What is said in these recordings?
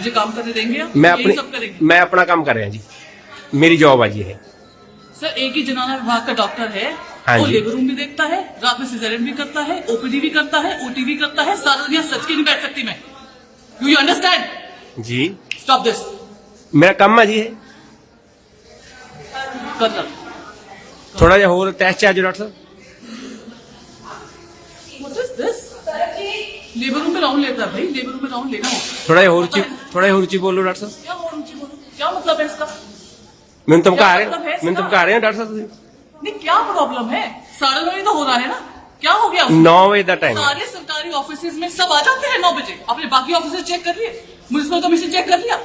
मुझे काम करने देंगे मैं अपने मैं अपना काम कर रहे हैं जी। मेरी जॉब आज ये। है सर एक ही जनाना विभाग का डॉक्टर है। हाँ वो लेबर रूम भी देखता है रात में सिजरन भी करता है ओपीडी भी करता है ओटी भी करता है सारा दुनिया सच के नहीं बैठ सकती मैं। डू यू अंडरस्टैंड जी। स्टॉप दिस मेरा काम आज ये है कर लो। थोड़ा जा होर टेस्ट चार्ज डॉक्टर साहब। लेबर रूम में राउंड लेता है भाई लेबर रूम में राउंड लेना होता है ਥੋੜਾ ਜਿਹਾ ਹੋਰ ਉੱਚੀ ਥੋੜਾ ਜਿਹਾ ਹੋਰ ਉੱਚੀ ਬੋਲੋ ਡਾਕਟਰ ਸਾਹਿਬ क्या और ऊंची बोलो क्या मतलब है इसका ਮੈਨੂੰ ਧਮਕਾ ਰਹੇ क्या मतलब है ਮੈਨੂੰ इसका? ਧਮਕਾ ਰਹੇ ਹੋ ਡਾਕਟਰ ਸਾਹਿਬ ਤੁਸੀਂ नहीं क्या प्रॉब्लम है साढ़े नौ ही तो हो रहा है ना क्या हो गया उसको? 9 ਵਜੇ ਦਾ ਟਾਈਮ सारे सरकारी ऑफिस में सब आ जाते हैं नौ बजे आपने बाकी ऑफिस चेक कर लिए म्यूनसिपल कमीशन चेक कर लिया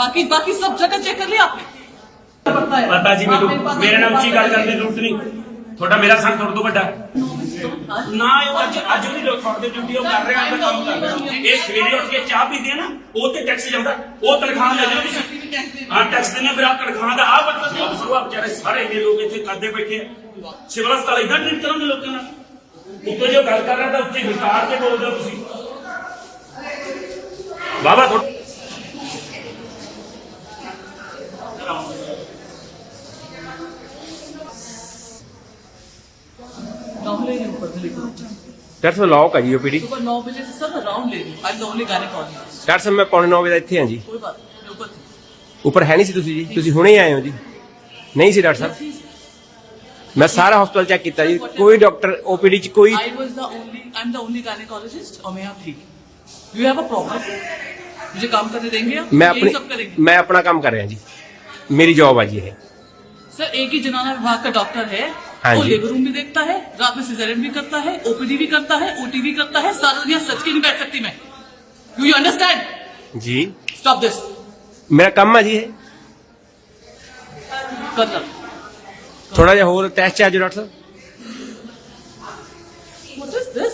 बाकी बाकी सब जगह चेक कर लिया आपने पता है ਪਤਾ ਜੀ आप ਮੈਨੂੰ मेरे पास ਮੇਰੇ ਨਾਲ ਉੱਚੀ ਗੱਲ ਕਰਨ ਦੀ आइए। ਜ਼ਰੂਰਤ ਨਹੀਂ ਤੁਹਾਡਾ ਮੇਰਾ ਸੰਗ ਤੁਹਾਡੇ ਤੋਂ ਵੱਡਾ ਨਾ ਇਹ ਅੱਜ ਅੱਜ ਉਹਦੀ ਲੋਕ ਤੁਹਾਡੇ ਡਿਊਟੀ, ਉਹ ਕਰ ਰਿਹਾ, ਆਪਣਾ ਕੰਮ ਕਰ ਰਿਹਾ। ਇਹ ਸਵੇਰੇ ਉੱਠ ਕੇ ਚਾਹ ਪੀਂਦੇ ਆ ਨਾ, ਉਹ ਤੇ ਟੈਕਸ ਜਾਂਦਾ, ਉਹ ਤਨਖਾਹ ਲੈ ਲਿਓ ਤੁਸੀਂ ਹਾਂ ਟੈਕਸ ਦਿੰਦੇ ਫਿਰ ਆ ਤਨਖਾਹ ਦਾ ਆ ਮਤਲਬ ਅਫਸਰ ਵਿਚਾਰੇ ਸਾਰੇ ਇੰਨੇ ਲੋਕ ਇੱਥੇ ਕਰਦੇ ਬੈਠੇ ਆ। ਸਿਵਲ ਹਸਪਤਾਲ ਇਦਾਂ ਟ੍ਰੀਟ ਕਰਾਂਗੇ ਲੋਕਾਂ ਨਾਲ। ਉੱਤੇ ਜੋ ਗੱਲ ਕਰ ਰਿਹਾ ਤਾਂ ਉੱਚੀ ਵਿਕਾਰ ਕੇ ਬੋਲਦੇ ਹੋ ਤੁਸੀਂ। ਬਾਬਾ ਡਾਕਟਰ ਸਾਹਿਬ ਲੌਕ ਆ ਜੀ ਓਪੀਡੀ सुबह नौ बजे से सर राउंड ले रही हूँ आई ओनली गायनेकोलॉजिस्ट ਡਾਕਟਰ ਸਾਹਿਬ ਮੈਂ ਪੌਣੇ 9 ਵਜੇ ਦਾ ਇੱਥੇ ਹਾਂ ਜੀ कोई बात नहीं मैं ऊपर थी ਉੱਪਰ ਹੈ ਨਹੀਂ ਸੀ ਤੁਸੀਂ ਜੀ ਤੁਸੀਂ ਹੁਣੇ ਹੀ ਆਏ ਹੋ ਜੀ ਨਹੀਂ ਸੀ ਡਾਕਟਰ ਸਾਹਿਬ ਮੈਂ ਸਾਰਾ ਹਸਪਤਾਲ ਚੈੱਕ ਕੀਤਾ ਜੀ ਕੋਈ ਡਾਕਟਰ ਓਪੀਡੀ ਚ ਕੋਈ I was the only I'm the only gynecologist और मैं यहाँ थी यू हैव अ प्रॉब्लम मुझे काम करने देंगे आप ਮੈਂ यही ਆਪਣੀ सब करेंगे ਮੈਂ ਆਪਣਾ ਕੰਮ कर ਰਿਹਾ ਜੀ ਮੇਰੀ ਜੌਬ ਆ ਜੀ ਇਹ सर एक ही जनाना विभाग का डॉक्टर है हाँ वो लेबर रूम भी देखता है रात में सिजरन भी करता है ओपीडी भी करता है ओटी भी करता है सारा दुनिया सच के नहीं बैठ सकती मैं। डू यू अंडरस्टैंड जी। स्टॉप दिस मेरा काम है जी। है कर थोड़ा जा और टेस्ट चार्ज डॉक्टर साहब। What is this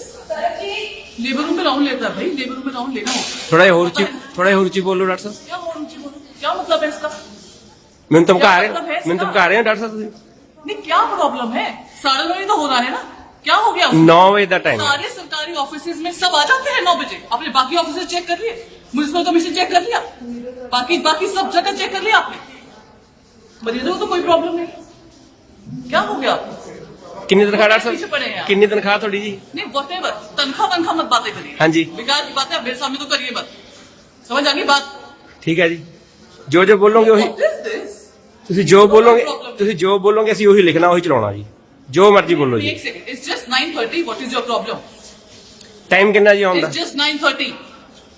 labour room में राउंड लेता है भाई लेबर रूम में राउंड लेना थोड़ा और चीप थोड़ा और चीप बोलो डॉक्टर साहब। क्या और बोलो? क्या मतलब है इसका? मैं तुम तो कहा रहे मतलब मैंने तो तुम कहा रहे हैं डॉक्टर साहब नहीं क्या प्रॉब्लम है? साढ़े नौ तो होना है ना? क्या हो गया? नौ बजे का टाइम सारे सरकारी ऑफ़िस में सब आ जाते हैं नौ बजे। आपने बाकी ऑफ़िस चेक कर लिए? म्यूनसिपल कमीशन चेक कर लिया? बाकी बाकी सब जगह चेक कर लिया आपने? मरीजों को तो कोई प्रॉब्लम नहीं। क्या हो गया? आपको कितनी तनख्वाह डॉक्टर साहब कितनी तनखा थोड़ी जी? नहीं वट एवर तनख्वाह तनख्वाह मत बातें करिए। हाँ जी। बेकार की बात है मेरे सामने तो करिए बात समझ आ गई बात? ठीक है जी। जो जो बोलोगे वही ਤੁਸੀਂ ਜੋ ਬੋਲੋਗੇ ਤੁਸੀਂ ਜੋ ਬੋਲੋਗੇ ਅਸੀਂ ਉਹੀ ਲਿਖਣਾ ਉਹੀ ਚਲਾਉਣਾ ਜੀ ਜੋ ਮਰਜ਼ੀ ਬੋਲੋ ਜੀ एक second it's just 9:30 what is your problem time ਕਿੰਨਾ ਜੀ ਆਉਂਦਾ इट्स जस्ट 9:30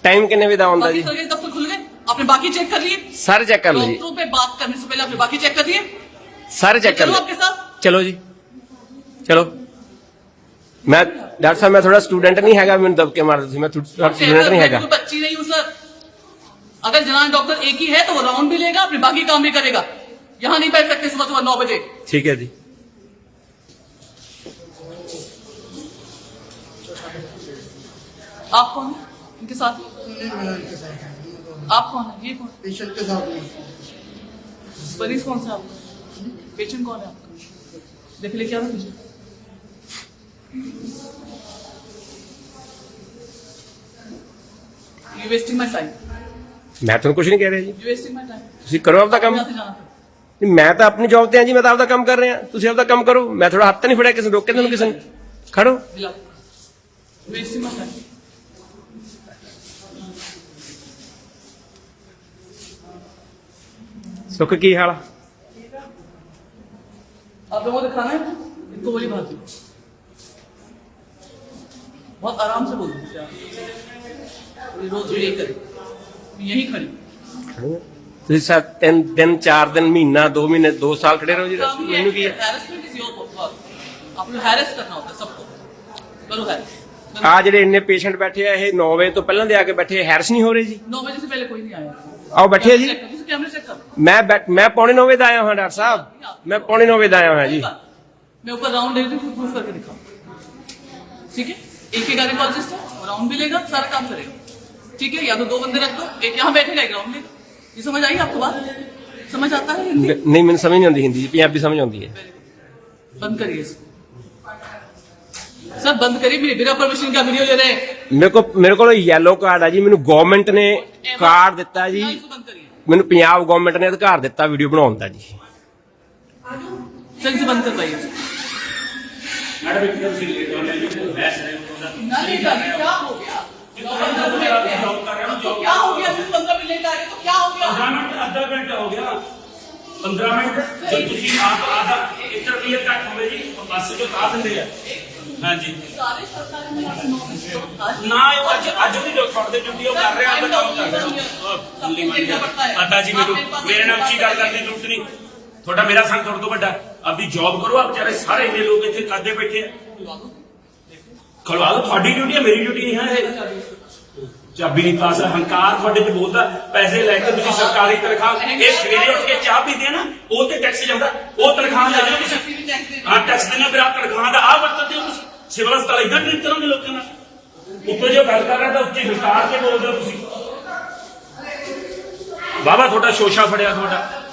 ਟਾਈਮ ਕਿੰਨੇ ਵਜੇ ਦਾ ਆਉਂਦਾ बाकी ਜੀ सरकारी दफ्तर खुल गए आपने बाकी चेक कर लिए ਸਾਰੇ ਚੈੱਕ ਕਰ ਲਓ ਜੀ डॉक्टरों पे बात करने से पहले आपने बाकी चेक कर लिए ਸਾਰੇ ਚੈੱਕ ਕਰ चलो ਲਓ आपके साथ ਚਲੋ ਜੀ ਚਲੋ ਮੈਂ ਡਾਕਟਰ ਸਾਹਿਬ ਮੈਂ ਥੋੜਾ ਸਟੂਡੈਂਟ ਨਹੀਂ ਹੈਗਾ ਮੈਨੂੰ ਦਬਕੇ ਮਾਰ ਤੁਸੀਂ ਮੈਂ ਥੋੜਾ ਸਟੂਡੈਂਟ ਨਹੀਂ ਹੈਗਾ मैं कोई बच्ची नहीं हूँ सर अगर जनान डॉक्टर एक ही है तो वो राउंड भी लेगा अपने बाकी काम भी करेगा यहाँ नहीं बैठ सकते सुबह सुबह नौ बजे ਠੀਕ ਹੈ जी आप कौन है इनके साथ आप कौन है ये कौन पेशेंट के साथ में मरीज कौन सा है आपका पेशेंट कौन है आपका देख ले क्या पीछे यू वेस्टिंग माय टाइम ਮੈਂ ਤੁਹਾਨੂੰ ਕੁਝ ਨਹੀਂ ਕਹਿ ਰਿਹਾ ਜੀ यू वेस्टिंग माय टाइम ਤੁਸੀਂ ਕਰੋ ਆਪਦਾ ਕੰਮ यहाँ से जाना था ਨਹੀਂ, ਮੈਂ ਤਾਂ ਆਪਣੀ ਜੌਬ ਤੇ ਹਾਂ ਜੀ ਮੈਂ ਤਾਂ ਆਪਦਾ ਕੰਮ ਕਰ ਰਿਹਾ ਤੁਸੀਂ ਆਪਦਾ ਕੰਮ ਕਰੋ ਮੈਂ ਥੋੜਾ ਹੱਥ ਨਹੀਂ ਫੜਿਆ ਕਿਸੇ ਨੂੰ ਰੋਕੇ ਤੁਹਾਨੂੰ ਕਿਸੇ ਨੇ ਖੜੋ दिला वेस्टिंग माय टाइम ਸੁੱਖ ਕੀ ਹਾਲ ਆ आप लोगों को खाना है इनको बोली भात दो बहुत आराम से बोल दो ये रोज यही करे मैं यहीं खड़ी ਤੁਸੀਂ ਸਾ ਤਿੰਨ ਦਿਨ ਚਾਰ ਦਿਨ ਮਹੀਨਾ ਦੋ ਮਹੀਨੇ ਦੋ ਸਾਲ ਖੜੇ ਰਹੋ ਜੀ काम ही ਮੈਨੂੰ ਕੀ है ਹੈ हैरेसमेंट इज योर वर्क आप लोग हैरेस करना होता है सबको करो हैरेस ਆ ਜਿਹੜੇ ਇੰਨੇ ਪੇਸ਼ੈਂਟ ਬੈਠੇ ਆ ਇਹ 9 ਵਜੇ ਤੋਂ ਪਹਿਲਾਂ ਦੇ ਆ ਕੇ ਬੈਠੇ ਹੈਰਸ ਨਹੀਂ ਹੋ ਰਹੇ ਜੀ नौ बजे से पहले कोई नहीं आया ਆਓ ਬੈਠੇ ਆ ਜੀ कैमरे चेक कर ਮੈਂ ਬੈਠ- ਮੈਂ ਪੌਣੇ 9 ਵਜੇ ਦਾ ਆਇਆ ਹਾਂ ਡਾਕਟਰ ਸਾਹਿਬ ਮੈਂ ਪੌਣੇ 9 वजे ਦਾ आया ਹਾਂ जी मैं ऊपर राउंड ले रही हूँ प्रूफ करके दिखाओ ठीक है एक ही गायनेकोलॉजिस्ट है वो राउंड भी लेगा सारा काम करेगा ठीक है या तो दो बंदे रख दो एक यहाँ बैठेगा एक राउंड लेगा ये समझ आई आपको बात समझ आता है हिंदी ਨਹੀਂ ਮੈਨੂੰ ਸਮਝ ਨਹੀਂ ਆਉਂਦੀ ਹਿੰਦੀ ਜੀ, ਪੰਜਾਬੀ ਸਮਝ ਆਉਂਦੀ ਹੈ बंद करिए इसको सर बंद करिए मेरे बिना परमिशन का वीडियो ले रहे हैं ਮੇਰੇ ਕੋਲ ਮੇਰੇ ਕੋਲ ਯੈਲੋ ਕਾਰਡ ਆ ਜੀ ਮੈਨੂੰ ਗਵਰਨਮੈਂਟ ਨੇ ਕਾਰਡ ਦਿੱਤਾ ਜੀ ना इसको बंद करिए ਮੈਨੂੰ ਪੰਜਾਬ ਗਵਰਨਮੈਂਟ ਨੇ ਅਧਿਕਾਰ ਦਿੱਤਾ ਵੀਡੀਓ ਬਣਾਉਣ ਦਾ ਜੀ चल इसे बंद करवाइए ਮੈਡਮ ਇੱਕ ਤਾਂ ਤੁਸੀਂ ਲੇਟ ਹੋ ਰਹੇ ਹੋ ਬਹਿਸ ਰਹੇ ਹੋ ना नहीं कर क्या हो गया ਜੌਬ ਕਰ ਰਿਹਾ तो क्या हो गया सिर्फ पंद्रह मिनट आ रहे तो क्या हो गया 15 ਮਿੰਟ ਅੱਧਾ ਘੰਟਾ ਹੋ ਗਿਆ 15 ਮਿੰਟ ਜਦ ਤੁਸੀਂ ਆਪ ਆਦਾ ਇੱਕ ਰੁਪਈਆ ਘੱਟ ਹੋਵੇ ਜੀ ਬੱਸ ਜੋ ਤਾਂ ਦਿੰਦੇ ਆ ਹਾਂਜੀ सारे सरकारी में नौकरी तो आज ਨਾ ਇਹ ਅੱਜ ਅੱਜ ਵੀ ਲੋਕ ਛੱਡਦੇ ਡਿਊਟੀ ਉਹ ਕਰ ਰਹੇ ਆ ਤਾਂ ਕੰਮ ਕਰ ਰਹੇ ਆ ਦਿੱਲੀ ਮੰਨ ਗਿਆ ਪਤਾ ਜੀ ਮੈਨੂੰ ਮੇਰੇ ਨਾਲ ਉੱਚੀ ਗੱਲ ਕਰਨ ਦੀ ਜ਼ਰੂਰਤ ਨਹੀਂ ਤੁਹਾਡਾ ਮੇਰਾ ਸੰਗ ਤੁਹਾਡੇ ਤੋਂ ਵੱਡਾ ਆਪਦੀ ਜੌਬ ਕਰੋ ਆ ਵਿਚਾਰੇ ਸਾਰੇ ਇੰਨੇ ਲੋਕ ਇੱਥੇ ਕਾਦੇ ਬੈਠੇ ਆ ਖਲਵਾ ਦੋ ਤੁਹਾਡੀ ਡਿਊਟੀ ਹੈ ਮੇਰੀ ਡਿਊਟੀ ਨਹੀਂ ਹੈ ਚਾਬੀ ਨਹੀਂ ਪਾਸ ਹੰਕਾਰ ਤੁਹਾਡੇ ਤੇ ਬੋਲਦਾ ਪੈਸੇ ਲੈ ਕੇ ਤੁਸੀਂ ਸਰਕਾਰੀ ਤਨਖਾਹ ਇਹ ਸਵੇਰੇ ਉੱਠ ਕੇ ਚਾਹ ਪੀਂਦੇ ਨਾ ਉਹ ਤੇ ਟੈਕਸ ਜਾਂਦਾ ਉਹ ਤਨਖਾਹ ਲੈ ਜਾਂਦੇ ਤੁਸੀਂ। ਆ ਟੈਕਸ ਦੇਣਾ ਫਿਰ ਆ ਤਨਖਾਹ ਦਾ ਆ ਵਰਤਦੇ ਹੋ ਤੁਸੀਂ। ਸਿਵਲ ਹਸਪਤਾਲ ਇਦਾਂ ਟ੍ਰੀਟ ਕਰੋਗੇ ਲੋਕਾਂ ਨਾਲ। ਉੱਪਰ ਜੋ ਗੱਲ ਕਰ ਰਿਹਾ ਤਾਂ ਉੱਚੀ ਹੰਕਾਰ ਕੇ ਬੋਲਦੇ ਹੋ ਤੁਸੀਂ। ਬਾਬਾ ਤੁਹਾਡਾ ਸ਼ੋਸ਼ਾ ਫੜਿਆ ਤੁਹਾਡਾ।